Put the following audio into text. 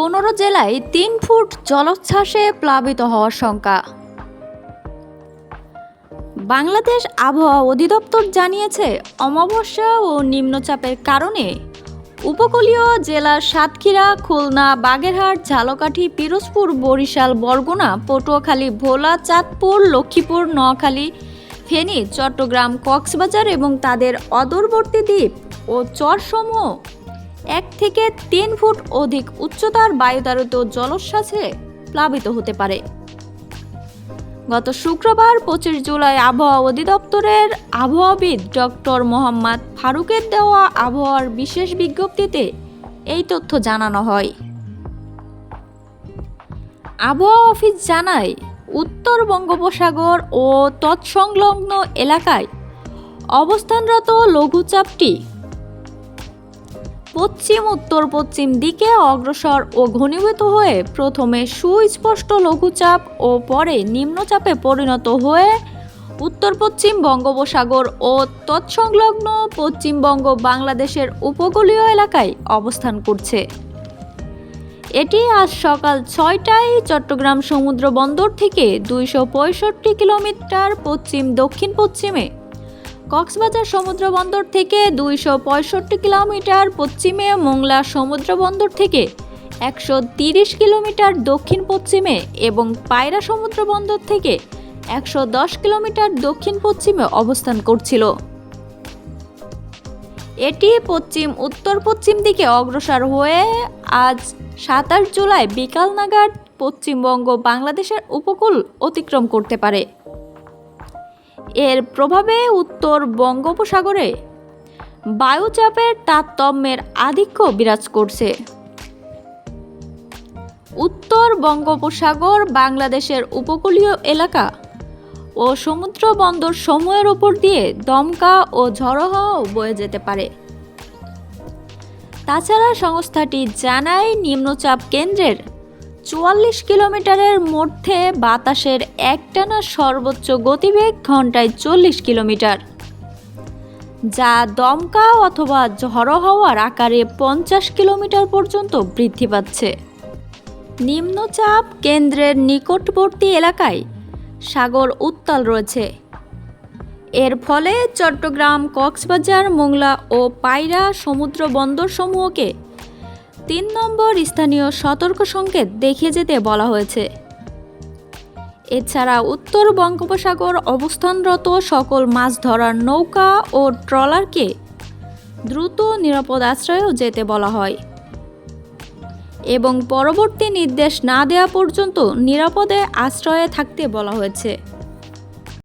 পনেরো জেলায় তিন ফুট জলোচ্ছ্বাসে প্লাবিত হওয়ার শঙ্কা। বাংলাদেশ আবহাওয়া অধিদপ্তর জানিয়েছে, অমাবস্যা ও নিম্নচাপের কারণে উপকূলীয় জেলার সাতক্ষীরা, খুলনা, বাগেরহাট, ঝালকাঠি, পিরোজপুর, বরিশাল, বরগুনা, পটুয়াখালী, ভোলা, চাঁদপুর, লক্ষ্মীপুর, নোয়াখালী, ফেনী, চট্টগ্রাম, কক্সবাজার এবং তাদের অদূরবর্তী দ্বীপ ও চরসমূহ এক থেকে তিন ফুট অধিক উচ্চতার বায়ুতাড়িত জলোচ্ছ্বাসে প্লাবিত হতে পারে। গত শুক্রবার পঁচিশ জুলাই আবহাওয়া অধিদপ্তরের আবহাওয়াবিদ ডক্টর মোহাম্মদ ফারুকের দেওয়া আবহাওয়ার বিশেষ বিজ্ঞপ্তিতে এই তথ্য জানানো হয়। আবহাওয়া অফিস জানায়, উত্তর বঙ্গোপসাগর ও তৎসংলগ্ন এলাকায় অবস্থানরত লঘুচাপটি পশ্চিম, উত্তর, পশ্চিম দিকে অগ্রসর ও ঘনীভূত হয়ে প্রথমে সুস্পষ্ট লঘুচাপ ও পরে নিম্নচাপে পরিণত হয়ে উত্তর পশ্চিম বঙ্গোপসাগর ও তৎসংলগ্ন পশ্চিমবঙ্গ বাংলাদেশের উপকূলীয় এলাকায় অবস্থান করছে। এটি আজ সকাল ছয়টায় চট্টগ্রাম সমুদ্র বন্দর থেকে দুইশো পঁয়ষট্টি কিলোমিটার পশ্চিম, দক্ষিণ পশ্চিমে কক্সবাজার সমুদ্র বন্দর থেকে দুইশো পঁয়ষট্টি কিলোমিটার পশ্চিমে মোংলা সমুদ্র বন্দর থেকে একশো কিলোমিটার দক্ষিণ পশ্চিমে এবং পায়রা সমুদ্র বন্দর থেকে একশো দশ কিলোমিটার দক্ষিণ পশ্চিমে অবস্থান করছিল। এটি পশ্চিম, উত্তর পশ্চিম দিকে অগ্রসর হয়ে আজ সাতাশ জুলাই বিকাল নাগাদ পশ্চিমবঙ্গ বাংলাদেশের উপকূল অতিক্রম করতে পারে। এর প্রভাবে উত্তর বঙ্গোপসাগরে বায়ুচাপের তারতম্যের আধিক্য বিরাজ করছে। উত্তর বঙ্গোপসাগর বাংলাদেশের উপকূলীয় এলাকা ও সমুদ্র বন্দর সমূহের উপর দিয়ে দমকা ও ঝড়ো হাওয়াও বয়ে যেতে পারে। তাছাড়া সংস্থাটি জানায়, নিম্নচাপ কেন্দ্রের চুয়াল্লিশ কিলোমিটারের মধ্যে বাতাসের একটানা সর্বোচ্চ গতিবেগ ঘন্টায় চল্লিশ কিলোমিটার। যা দমকা অথবা ঝড়ো হওয়ার আকারে পঞ্চাশ কিলোমিটার পর্যন্ত বৃদ্ধি পাচ্ছে। নিম্নচাপ কেন্দ্রের নিকটবর্তী এলাকায় সাগর উত্তাল রয়েছে। এর ফলে চট্টগ্রাম, কক্সবাজার, মোংলা ও পায়রা সমুদ্র বন্দরসমূহকে তিন নম্বর স্থানীয় সতর্ক সংকেত দেখিয়ে যেতে বলা হয়েছে। এছাড়া উত্তর বঙ্গোপসাগর অবস্থানরত সকল মাছ ধরার নৌকা ও ট্রলারকে দ্রুত নিরাপদ আশ্রয়েও যেতে বলা হয়। এবং পরবর্তী নির্দেশ না দেওয়া পর্যন্ত নিরাপদে আশ্রয়ে থাকতে বলা হয়েছে।